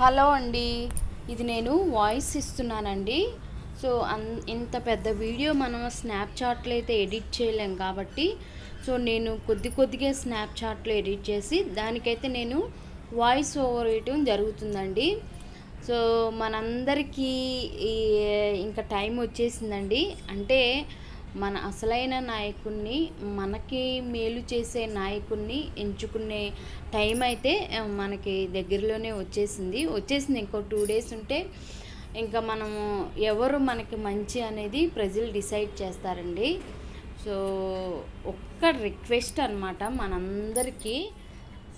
Hello అండి. ఇది నేను వాయిస్ ఇస్తున్నానండి. సో అన్ ఇంత పెద్ద వీడియో మనం స్నాప్చాట్లో అయితే ఎడిట్ చేయలేం కాబట్టి సో నేను కొద్ది కొద్దిగా స్నాప్చాట్లో ఎడిట్ చేసి దానికైతే నేను వాయిస్ ఓవర్ వేయటం జరుగుతుందండి. సో మనందరికీ ఇంకా టైం వచ్చేసిందండి. అంటే మన అసలైన నాయకుణ్ణి మనకి మేలు చేసే నాయకుణ్ణి ఎంచుకునే టైం అయితే మనకి దగ్గరలోనే వచ్చేసింది. వచ్చేసింది ఇంకో టూ డేస్ ఉంటే ఇంకా మనము ఎవరు మనకి మంచి అనేది ప్రజలు డిసైడ్ చేస్తారండి. సో ఒక్క రిక్వెస్ట్ అనమాట మనందరికీ.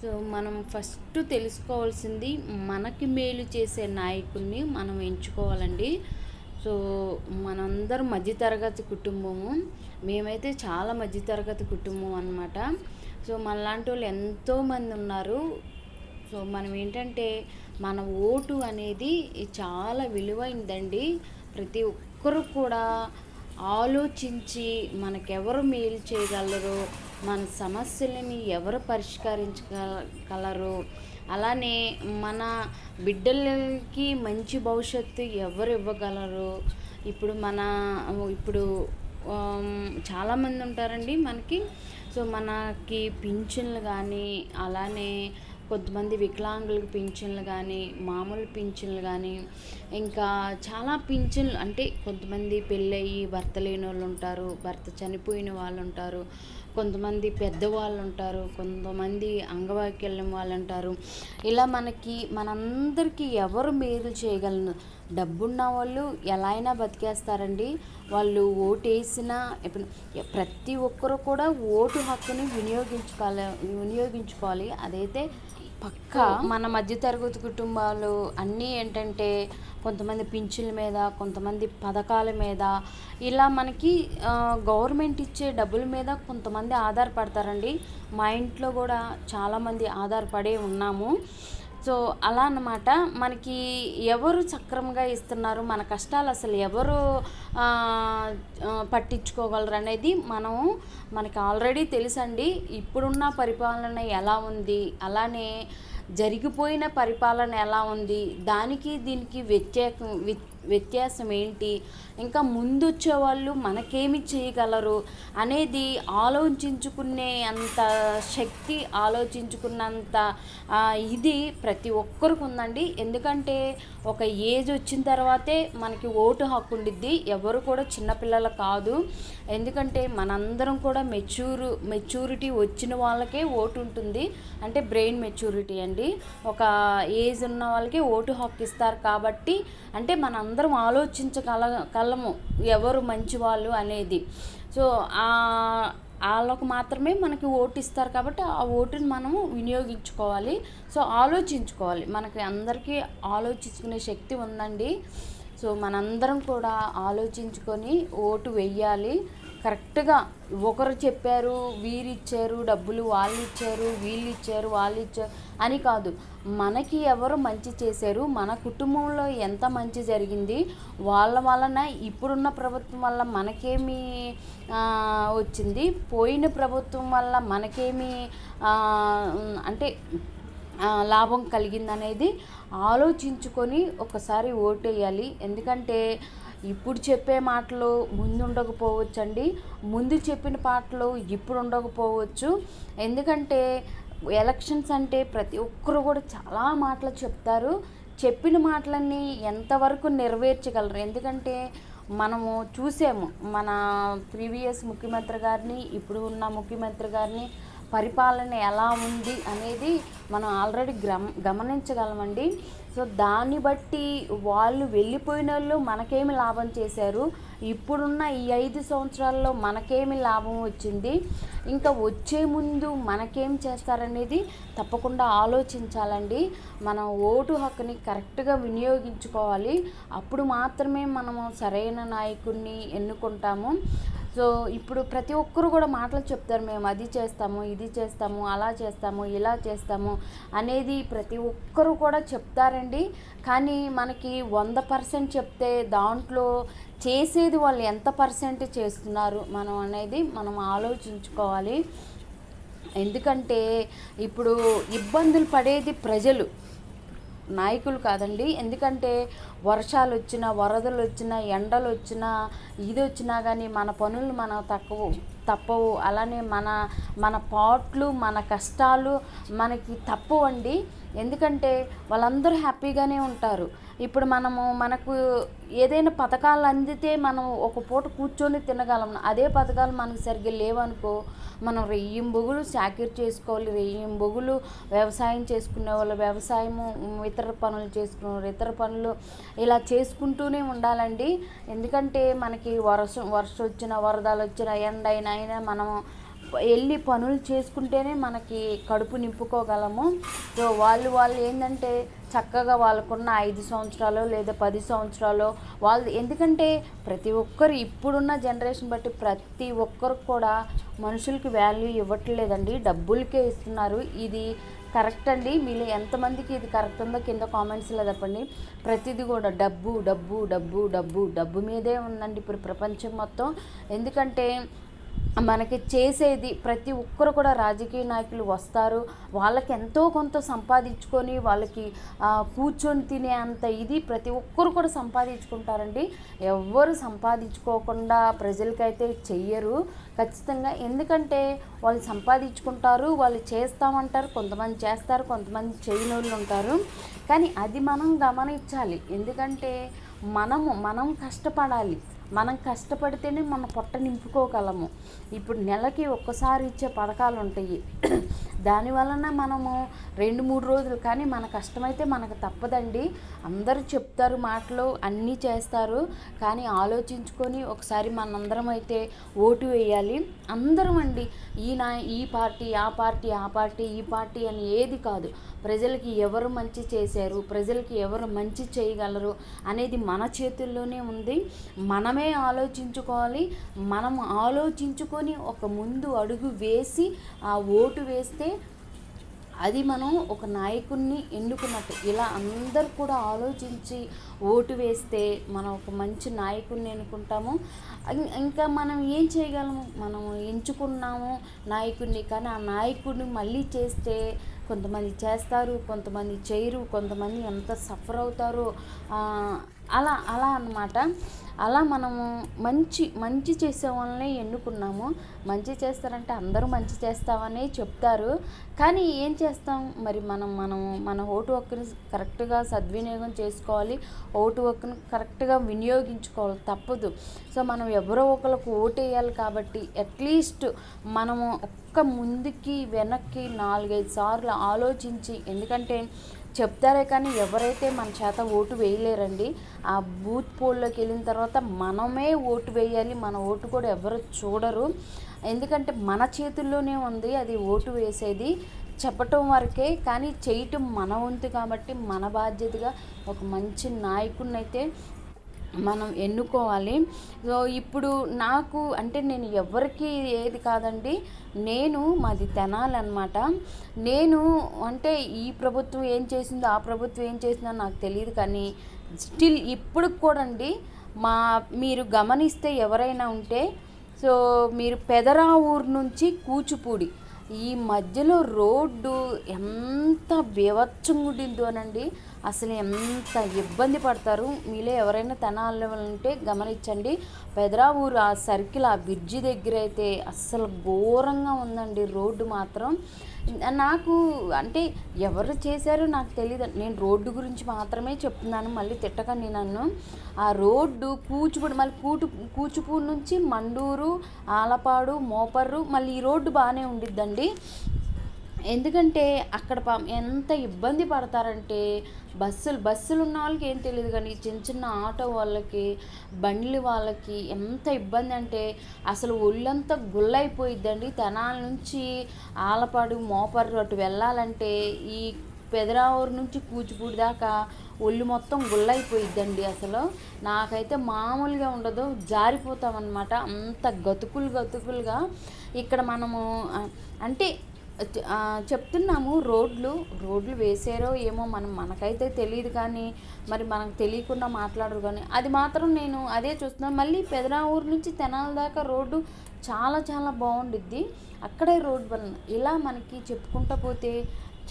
సో మనం ఫస్ట్ తెలుసుకోవాల్సింది మనకి మేలు చేసే నాయకుడిని మనం ఎంచుకోవాలండి. సో మనందరం మధ్యతరగతి కుటుంబము. మేమైతే చాలా మధ్యతరగతి కుటుంబం అనమాట సో మనలాంటి వాళ్ళు ఎంతోమంది ఉన్నారు. సో మనం ఏంటంటే మన ఓటు అనేది చాలా విలువైందండి. ప్రతి ఒక్కరు కూడా ఆలోచించి మనకెవరు మేలు చేయగలరో మన సమస్యలని ఎవరు పరిష్కరించగలరు అలానే మన బిడ్డలకి మంచి భవిష్యత్తు ఎవరు ఇవ్వగలరు? ఇప్పుడు మన ఇప్పుడు చాలామంది ఉంటారండి మనకి. సో మనకి పింఛన్లు కానీ అలానే కొంతమంది వికలాంగులకు పింఛన్లు కానీ మామూలు పింఛన్లు కానీ ఇంకా చాలా పింఛన్లు అంటే కొంతమంది పెళ్ళయి భర్త లేని వాళ్ళు ఉంటారు భర్త చనిపోయిన వాళ్ళు ఉంటారు. కొంతమంది పెద్దవాళ్ళు ఉంటారు కొంతమంది అంగవైకల్యం వాళ్ళు ఉంటారు ఇలా మనకి మనందరికీ ఎవరు మేలు చేయగలను? డబ్బున్న వాళ్ళు ఎలా అయినా బతికేస్తారండి. వాళ్ళు ఓటు వేసినా ఇప్పుడు ప్రతి ఒక్కరు కూడా ఓటు హక్కుని వినియోగించుకోవాలి వినియోగించుకోవాలి. అదైతే పక్కా మన మధ్యతరగతి కుటుంబాలు అన్నీ ఏంటంటే కొంతమంది పింఛన్ల మీద కొంతమంది పథకాల మీద ఇలా మనకి గవర్నమెంట్ ఇచ్చే డబ్బుల మీద కొంతమంది ఆధారపడతారండి. మా ఇంట్లో కూడా చాలామంది ఆధారపడే ఉన్నాము. సో అలా అన్నమాట. మనకి ఎవరు సక్రమంగా ఇస్తున్నారు మన కష్టాలు అసలు ఎవరు పట్టించుకోగలరు అనేది మనం మనకి ఆల్రెడీ తెలుసండి. ఇప్పుడున్న పరిపాలన ఎలా ఉంది అలానే జరిగిపోయిన పరిపాలన ఎలా ఉంది దానికి దీనికి వ్యత్యాసం వ్యత్యాసం ఏంటి? ఇంకా ముందు వచ్చే వాళ్ళు మనకేమి చేయగలరు? అనేది ఆలోచించుకునే అంత శక్తి ఆలోచించుకున్నంత ఇది ప్రతి ఒక్కరికి ఉందండి. ఎందుకంటే ఒక ఏజ్ వచ్చిన తర్వాతే మనకి ఓటు హక్కు ఉండిద్ది. ఎవరు కూడా చిన్నపిల్లలు కాదు. ఎందుకంటే మనందరం కూడా మెచ్యూర్ మెచ్యూరిటీ వచ్చిన వాళ్ళకే ఓటు ఉంటుంది. అంటే బ్రెయిన్ మెచ్యూరిటీ అండి. ఒక ఏజ్ ఉన్న వాళ్ళకి ఓటు హక్కు ఇస్తారు కాబట్టి అంటే మనందరం అందరం ఆలోచించగల కలము ఎవరు మంచి వాళ్ళు అనేది. సో వాళ్ళకు మాత్రమే మనకి ఓటు ఇస్తారు కాబట్టి ఆ ఓటుని మనము వినియోగించుకోవాలి. సో ఆలోచించుకోవాలి. మనకి అందరికీ ఆలోచించుకునే శక్తి ఉందండి. సో మనందరం కూడా ఆలోచించుకొని ఓటు వెయ్యాలి. కరెక్ట్గా ఒకరు చెప్పారు వీరు ఇచ్చారు డబ్బులు వాళ్ళు ఇచ్చారు వీళ్ళు ఇచ్చారు వాళ్ళు ఇచ్చారు అని కాదు. మనకి ఎవరు మంచి చేశారు మన కుటుంబంలో ఎంత మంచి జరిగింది వాళ్ళ వలన ఇప్పుడున్న ప్రభుత్వం వల్ల మనకేమి వచ్చింది పోయిన ప్రభుత్వం వల్ల మనకేమి అంటే లాభం కలిగిందనేది ఆలోచించుకొని ఒకసారి ఓటేయాలి. ఎందుకంటే ఇప్పుడు చెప్పే మాటలు ముందు ఉండకపోవచ్చండి ముందు చెప్పిన పాటలు ఇప్పుడు ఉండకపోవచ్చు. ఎందుకంటే ఎలక్షన్స్ అంటే ప్రతి ఒక్కరు కూడా చాలా మాటలు చెప్తారు. చెప్పిన మాటలన్నీ ఎంతవరకు నెరవేర్చగలరు? ఎందుకంటే మనము చూసాము మన ప్రీవియస్ ముఖ్యమంత్రి గారిని ఇప్పుడు ఉన్న ముఖ్యమంత్రి గారిని పరిపాలన ఎలా ఉంది అనేది మనం ఆల్రెడీ గ్రమ గమనించగలమండి. సో దాన్ని బట్టి వాళ్ళు వెళ్ళిపోయిన వాళ్ళు మనకేమి లాభం చేశారు? ఇప్పుడున్న ఈ ఐదు సంవత్సరాల్లో మనకేమి లాభం వచ్చింది? ఇంకా వచ్చే ముందు మనకేం చేస్తారనేది తప్పకుండా ఆలోచించాలండి. మనం ఓటు హక్కుని కరెక్ట్గా వినియోగించుకోవాలి. అప్పుడు మాత్రమే మనము సరైన నాయకుడిని ఎన్నుకుంటాము. సో ఇప్పుడు ప్రతి ఒక్కరు కూడా మాటలు చెప్తారు మేము అది చేస్తాము ఇది చేస్తాము అలా చేస్తాము ఇలా చేస్తాము అనేది ప్రతి ఒక్కరు కూడా చెప్తారండి. కానీ మనకి వంద పర్సెంట్ చెప్తే దాంట్లో చేసేది వాళ్ళు ఎంత పర్సెంట్ చేస్తున్నారు మనం అనేది మనం ఆలోచించుకోవాలి. ఎందుకంటే ఇప్పుడు ఇబ్బందులు పడేది ప్రజలు. నాయకులు కాదండి. ఎందుకంటే వర్షాలు వచ్చినా వరదలు వచ్చినా ఎండలు వచ్చినా ఇది వచ్చినా కానీ మన పనులు మనం తక్కువ తప్పవు. అలానే మన మన పాట్లు మన కష్టాలు మనకి తప్పవండి. ఎందుకంటే వాళ్ళందరూ హ్యాపీగానే ఉంటారు. ఇప్పుడు మనము మనకు ఏదైనా పథకాలు అందితే మనం ఒక పూట కూర్చొని తినగలం. అదే పథకాలు మనకు సరిగ్గా లేవనుకో మనం రెయ్యం బొగులు సాకిర్ చేసుకోవాలి. రెయ్యం బొగులు వ్యవసాయం చేసుకునే వాళ్ళు వ్యవసాయము ఇతర పనులు చేసుకునే వాళ్ళు ఇతర పనులు ఇలా చేసుకుంటూనే ఉండాలండి. ఎందుకంటే మనకి వర్షం వర్షం వచ్చిన వరదలు వచ్చిన ఎండ అయినా మనము వెళ్ళి పనులు చేసుకుంటేనే మనకి కడుపు నింపుకోగలము. సో వాళ్ళు వాళ్ళు ఏంటంటే చక్కగా వాళ్ళకున్న ఐదు సంవత్సరాలు లేదా పది సంవత్సరాలు వాళ్ళు ఎందుకంటే ప్రతి ఒక్కరు ఇప్పుడున్న జనరేషన్ బట్టి ప్రతి ఒక్కరు కూడా మనుషులకి వాల్యూ ఇవ్వట్లేదండి. డబ్బులకే ఇస్తున్నారు. ఇది కరెక్ట్ అండి. మీలో ఎంతమందికి ఇది కరెక్ట్ ఉందో కింద కామెంట్స్లో చెప్పండి. ప్రతిదీ కూడా డబ్బు డబ్బు డబ్బు డబ్బు డబ్బు మీదే ఉందండి ఇప్పుడు ప్రపంచం మొత్తం. ఎందుకంటే మనకి చేసేది ప్రతి ఒక్కరు కూడా రాజకీయ నాయకులు వస్తారు. వాళ్ళకి ఎంతో కొంత సంపాదించుకొని వాళ్ళకి కూర్చొని తినే అంత ఇది ప్రతి ఒక్కరు కూడా సంపాదించుకుంటారండి. ఎవ్వరు సంపాదించుకోకుండా ప్రజలకైతే చెయ్యరు. ఖచ్చితంగా ఎందుకంటే వాళ్ళు సంపాదించుకుంటారు వాళ్ళు చేస్తామంటారు కొంతమంది చేస్తారు కొంతమంది చేయని వాళ్ళు ఉంటారు. కానీ అది మనం గమనించాలి. ఎందుకంటే మనము మనం కష్టపడాలి. మనం కష్టపడితేనే మన పొట్ట నింపుకోగలము. ఇప్పుడు నెలకి ఒక్కసారి ఇచ్చే పథకాలు ఉంటాయి. దాని వలన మనము రెండు మూడు రోజులు కానీ మన కష్టమైతే మనకు తప్పదండి. అందరూ చెప్తారు మాటలు అన్నీ చేస్తారు. కానీ ఆలోచించుకొని ఒకసారి మనందరం అయితే ఓటు వేయాలి. అందరం అండి ఈ నా ఈ పార్టీ ఆ పార్టీ ఆ పార్టీ ఈ పార్టీ అని ఏది కాదు. ప్రజలకి ఎవరు మంచి చేశారు ప్రజలకి ఎవరు మంచి చేయగలరు అనేది మన చేతుల్లోనే ఉంది. మనమే ఆలోచించుకోవాలి. మనం ఆలోచించుకొని ఒక ముందు అడుగు వేసి ఆ ఓటు వేస్తే అది మనం ఒక నాయకుడిని ఎన్నుకున్నట్టు. ఇలా అందరు కూడా ఆలోచించి ఓటు వేస్తే మనం ఒక మంచి నాయకుడిని ఎన్నుకుంటాము. ఇంకా మనం ఏం చేయగలము? మనం ఎంచుకున్నాము నాయకుడిని కానీ ఆ నాయకుడిని మళ్ళీ చేస్తే కొంతమంది చేస్తారు కొంతమంది చేయరు కొంతమంది ఎంత సఫర్ అవుతారో అలా అలా అన్నమాట. అలా మనము మంచి మంచి చేసే వాళ్ళని ఎన్నుకున్నాము. మంచి చేస్తారంటే అందరూ మంచి చేస్తామని చెప్తారు. కానీ ఏం చేస్తాం? మరి మనం మనం మన ఓటు హక్కుని కరెక్ట్గా సద్వినియోగం చేసుకోవాలి. ఓటు హక్కుని కరెక్ట్గా వినియోగించుకోవాలి తప్పదు. సో మనం ఎవరో ఒకరికి ఓటు వేయాలి కాబట్టి అట్లీస్ట్ మనము ఒక్క ముందుకి వెనక్కి నాలుగైదు సార్లు ఆలోచించి ఎందుకంటే చెప్తారే కానీ ఎవరైతే మన చేత ఓటు వేయలేరండి ఆ బూత్ పోల్లోకి వెళ్ళిన తర్వాత మనమే ఓటు వేయాలి మన ఓటు కూడా ఎవరు చూడరు. ఎందుకంటే మన చేతుల్లోనే ఉంది అది ఓటు వేసేది చెప్పటం వరకే. కానీ చేయటం మన వంతు కాబట్టి మన బాధ్యతగా ఒక మంచి నాయకుడినైతే మనం ఎన్నుకోవాలి. సో ఇప్పుడు నాకు అంటే నేను ఎవరికి ఏది కాదండి. నేను మాది తెనాలన్నమాట. నేను అంటే ఈ ప్రభుత్వం ఏం చేసిందో ఆ ప్రభుత్వం ఏం చేసిందో నాకు తెలియదు కానీ స్టిల్ ఇప్పుడు కూడా అండి మా మీరు గమనిస్తే ఎవరైనా ఉంటే సో మీరు పెదరా ఊరు నుంచి కూచిపూడి ఈ మధ్యలో రోడ్డు ఎంత బీభత్సంగుండిందోనండి అసలు ఎంత ఇబ్బంది పడతారు? మీలో ఎవరైనా తెనాలి ఉంటే గమనించండి. పెదరా ఊరు ఆ సర్కిల్ ఆ బ్రిడ్జి దగ్గర అయితే అస్సలు ఘోరంగా ఉందండి రోడ్డు మాత్రం. నాకు అంటే ఎవరు చేశారో నాకు తెలియదు నేను రోడ్డు గురించి మాత్రమే చెప్తున్నాను. మళ్ళీ తిట్టకండి నన్ను. ఆ రోడ్డు కూచిపూడి మళ్ళీ కూటు కూచిపూడి నుంచి మండూరు ఆలపాడు మోపర్రు మళ్ళీ ఈ రోడ్డు బాగానే ఉండిద్దండి. ఎందుకంటే అక్కడ పా ఎంత ఇబ్బంది పడతారంటే బస్సులు బస్సులు ఉన్న వాళ్ళకి ఏం తెలియదు కానీ చిన్న చిన్న ఆటో వాళ్ళకి బండ్లు వాళ్ళకి ఎంత ఇబ్బంది అంటే అసలు ఒళ్ళంతా గుల్లైపోయిద్దండి. తెనాల నుంచి ఆలపాడు మోపర్రు అటు వెళ్ళాలంటే ఈ పెదరావూరు నుంచి కూచిపూడి దాకా ఒళ్ళు మొత్తం గుళ్ళైపోయిద్దండి అసలు. నాకైతే మామూలుగా ఉండదు జారిపోతామన్నమాట. అంత గతుకులు గతుకులుగా ఇక్కడ మనము అంటే చెప్తున్నాము రోడ్లు రోడ్లు వేసారో ఏమో మనం మనకైతే తెలియదు కానీ మరి మనకు తెలియకుండా మాట్లాడరు కానీ అది మాత్రం నేను అదే చూస్తున్నాను. మళ్ళీ పెదరావూరు నుంచి తెనాలి దాకా రోడ్డు చాలా చాలా బాగుండిద్ది. అక్కడే రోడ్ వలన ఇలా మనకి చెప్పుకుంటా పోతే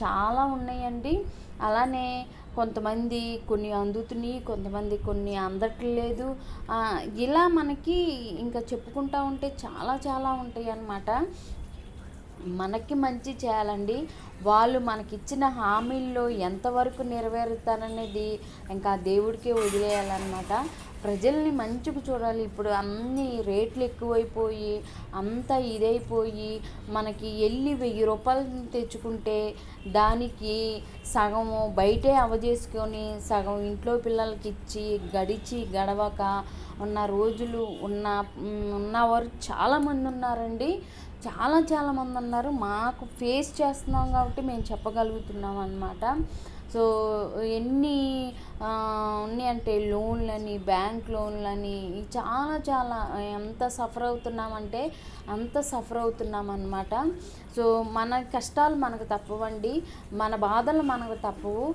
చాలా ఉన్నాయండి. అలానే కొంతమంది కొన్ని అందుతున్నాయి కొంతమంది కొన్ని అందట్లేదు. ఇలా మనకి ఇంకా చెప్పుకుంటా ఉంటే చాలా చాలా ఉంటాయి అన్నమాట మనకి మంచి చేయాలండి. వాళ్ళు మనకిచ్చిన హామీల్లో ఎంతవరకు నెరవేరుతారనేది ఇంకా దేవుడికే వదిలేయాలన్నమాట. ప్రజల్ని మంచిగా చూడాలి. ఇప్పుడు అన్ని రేట్లు ఎక్కువైపోయి అంతా ఇదైపోయి మనకి వెళ్ళి వెయ్యి రూపాయలు తెచ్చుకుంటే దానికి సగము బయటే అవజేసుకొని సగం ఇంట్లో పిల్లలకి ఇచ్చి గడిచి గడవక ఉన్న రోజులు ఉన్న ఉన్నవారు చాలామంది ఉన్నారండి. చాలా చాలా మంది ఉన్నారు మాకు ఫేస్ చేస్తున్నాం కాబట్టి మేము చెప్పగలుగుతున్నాం అనమాట సో ఎన్ని ఉన్నాయి ఉన్నాయంటే లోన్లని బ్యాంక్ లోన్లని చాలా చాలా ఎంత సఫర్ అవుతున్నామంటే అంత సఫర్ అవుతున్నామన్నమాట సో మన కష్టాలు మనకు తప్పవండి. మన బాధలు మనకు తప్పవు.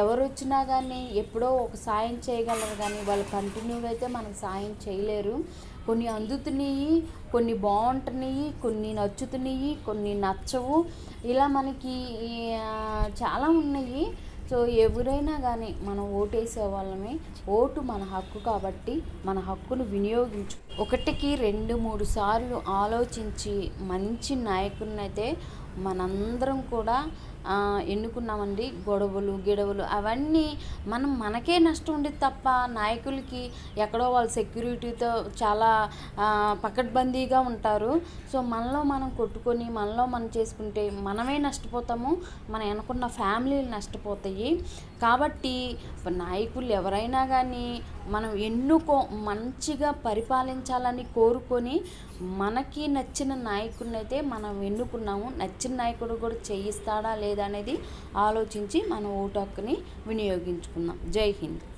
ఎవరు వచ్చినా కానీ ఎప్పుడో ఒక సాయం చేయగలరు కానీ వాళ్ళు కంటిన్యూగా అయితే మనకు సాయం చేయలేరు. కొన్ని అందుతున్నాయి కొన్ని బాగుంటున్నాయి కొన్ని నచ్చుతున్నాయి కొన్ని నచ్చవు. ఇలా మనకి చాలా ఉన్నాయి. సో ఎవరైనా కానీ మనం ఓటేసే వాళ్ళమే. ఓటు మన హక్కు కాబట్టి మన హక్కును వినియోగించు ఒకటికి రెండు మూడు సార్లు ఆలోచించి మంచి నాయకుడినైతే అయితే మనందరం కూడా ఎన్నుకున్నామండి. గొడవలు గిడవలు అవన్నీ మనం మనకే నష్టం ఉండేది తప్ప నాయకులకి ఎక్కడో వాళ్ళ సెక్యూరిటీతో చాలా పకడ్బందీగా ఉంటారు. సో మనలో మనం కొట్టుకొని మనలో మనం చేసుకుంటే మనమే నష్టపోతాము. మనం అనుకున్న ఫ్యామిలీలు నష్టపోతాయి. కాబట్టి నాయకులు ఎవరైనా కానీ మనం ఎన్నుకో మంచిగా పరిపాలించాలని కోరుకొని మనకి నచ్చిన నాయకుడిని అయితే మనం ఎన్నుకున్నాము. నచ్చిన నాయకుడు కూడా చేయిస్తాడా లేదా అనేది ఆలోచించి మన ఓటు హక్కుని వినియోగించుకుందాం. జై హింద్.